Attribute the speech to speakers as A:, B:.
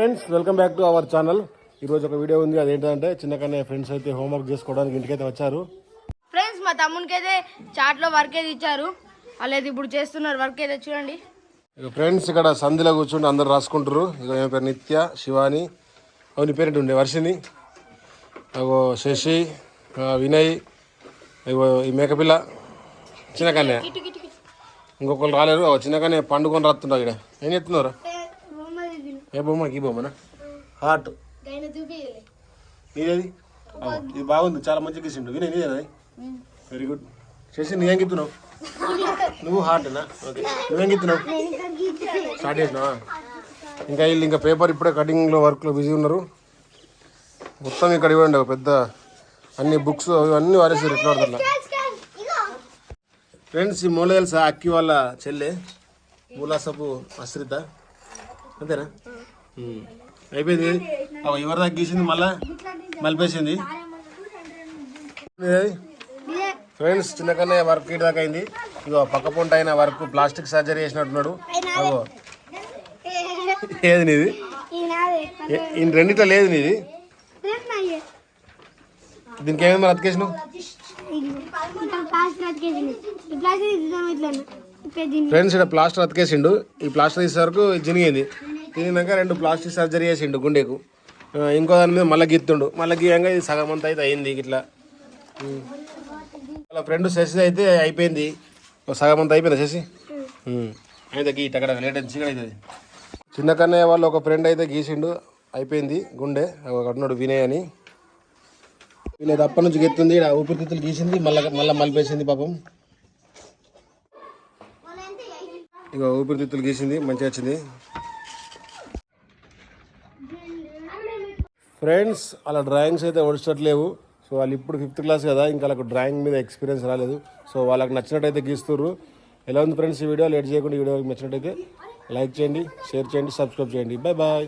A: Friends welcome back to our channel ఈరోజు ఒక video ఉంది. అదేంటంటే చిన్నకనే ఫ్రెండ్స్ అయితే హోంవర్క్ చేసుకోవడానికి ఇంటికైతే వచ్చారు.
B: ఫ్రెండ్స్ మా తమ్మునికి అయితే చాట్లో వర్క్ అయితే ఇచ్చారు వాళ్ళు అయితే ఇప్పుడు చేస్తున్నారు. వర్క్ అయితే చూడండి
A: ఫ్రెండ్స్ ఇక్కడ సంధిలో కూర్చుండి అందరు రాసుకుంటారు ఇక ఏం పేరు నిత్య శివాని అవుని పేరేంటి ఉండే? వర్షిని అగో శశి వినయ్ ఇగో ఈ మేకపిల్ల చిన్నకన్నే ఇంకొకరు రాలేరు. చిన్నకనే పండుకొని రాస్తున్నారు ఇక్కడ ఏం చెప్తున్నారు ఏ బొమ్మ? ఈ బొమ్మనా? హార్ట్ నీదేది? ఇది బాగుంది చాలా మంచిగా గీసిండు. వినయ్ నీదేనా వెరీ గుడ్ శశి నువ్వేం గీస్తున్నావు నువ్వు హార్ట్నా ఓకే నువ్వేం గీస్తున్నావు స్టార్ట్ చేసినావా? ఇంకా వీళ్ళు ఇంకా పేపర్ ఇప్పుడే కటింగ్లో వర్క్లో బిజీ ఉన్నారు. మొత్తం ఇక్కడ ఇవ్వండి ఒక పెద్ద అన్ని బుక్స్ అన్నీ వారేసారు ఎట్లా పడతారు ఫ్రెండ్స్ ఈ మూల తెలుసా అక్కి వాళ్ళ చెల్లె మూలాసపు అశ్రిత. అంతేనా. అయిపోయింది. అవ ఎవరి దాకా గీసింది మళ్ళా మలిపేసింది? ఫ్రెండ్స్ చిన్నకన్నా వర్క్ ఇటు దాకా అయింది. ఇగో పక్క పొంట అయిన వర్క్ ప్లాస్టిక్ సర్జరీ చేసినట్టున్నాడు. అగో. ఏది నీది? ఈ రెండిట్లో లేదు నీది. దీనికి ఏమైంది మరి అతికేసినావు ఫ్రెండ్స్ ఇక్కడ ప్లాస్టర్ అతికేసిండు. ఈ ప్లాస్టర్ తీసే వరకు ఇది జినిగింది. తిరిగినాక రెండు ప్లాస్టిక్ సర్జరీ చేసిండు గుండెకు. ఇంకో దాని మీద మళ్ళీ గీత్తుండు. మళ్ళీ గీయంగా ఇది సగం అంతా అయితే అయింది ఇట్లా. వాళ్ళ ఫ్రెండ్ శశి అయితే అయిపోయింది. సగం అంతా అయిపోయింది శశి అయితే గీట్ అక్కడ లేట్ అయితే చీకటి అవుతుంది చిన్న కన్నయ్య వాళ్ళు ఒక ఫ్రెండ్ అయితే గీసిండు. అయిపోయింది గుండె. ఒకడున్నాడు వినయ్ అని. వినయ్ తప్ప నుంచి గెత్తుంది. ఇక్కడ ఊపిరితిత్తులు గీసింది. మళ్ళీ మళ్ళీ మలిపేసింది పాపం. ఇక ఊపిరితిత్తులు గీసింది. మంచిగా వచ్చింది. ఫ్రెండ్స్ అలా డ్రాయింగ్స్ అయితే ఓడిచట్లేవు సో వాళ్ళు ఇప్పుడు ఫిఫ్త్ క్లాస్ కదా ఇంకా వాళ్ళకు డ్రాయింగ్ మీద ఎక్స్పీరియన్స్ రాలేదు. సో వాళ్ళకి నచ్చినట్టయితే గీస్తుర్రు. ఎలా ఉంది ఫ్రెండ్స్ ఈ వీడియో? లేట్ చేయకుండా ఈ వీడియో నచ్చినట్టయితే లైక్ చేయండి షేర్ చేయండి సబ్స్క్రైబ్ చేయండి. Bye bye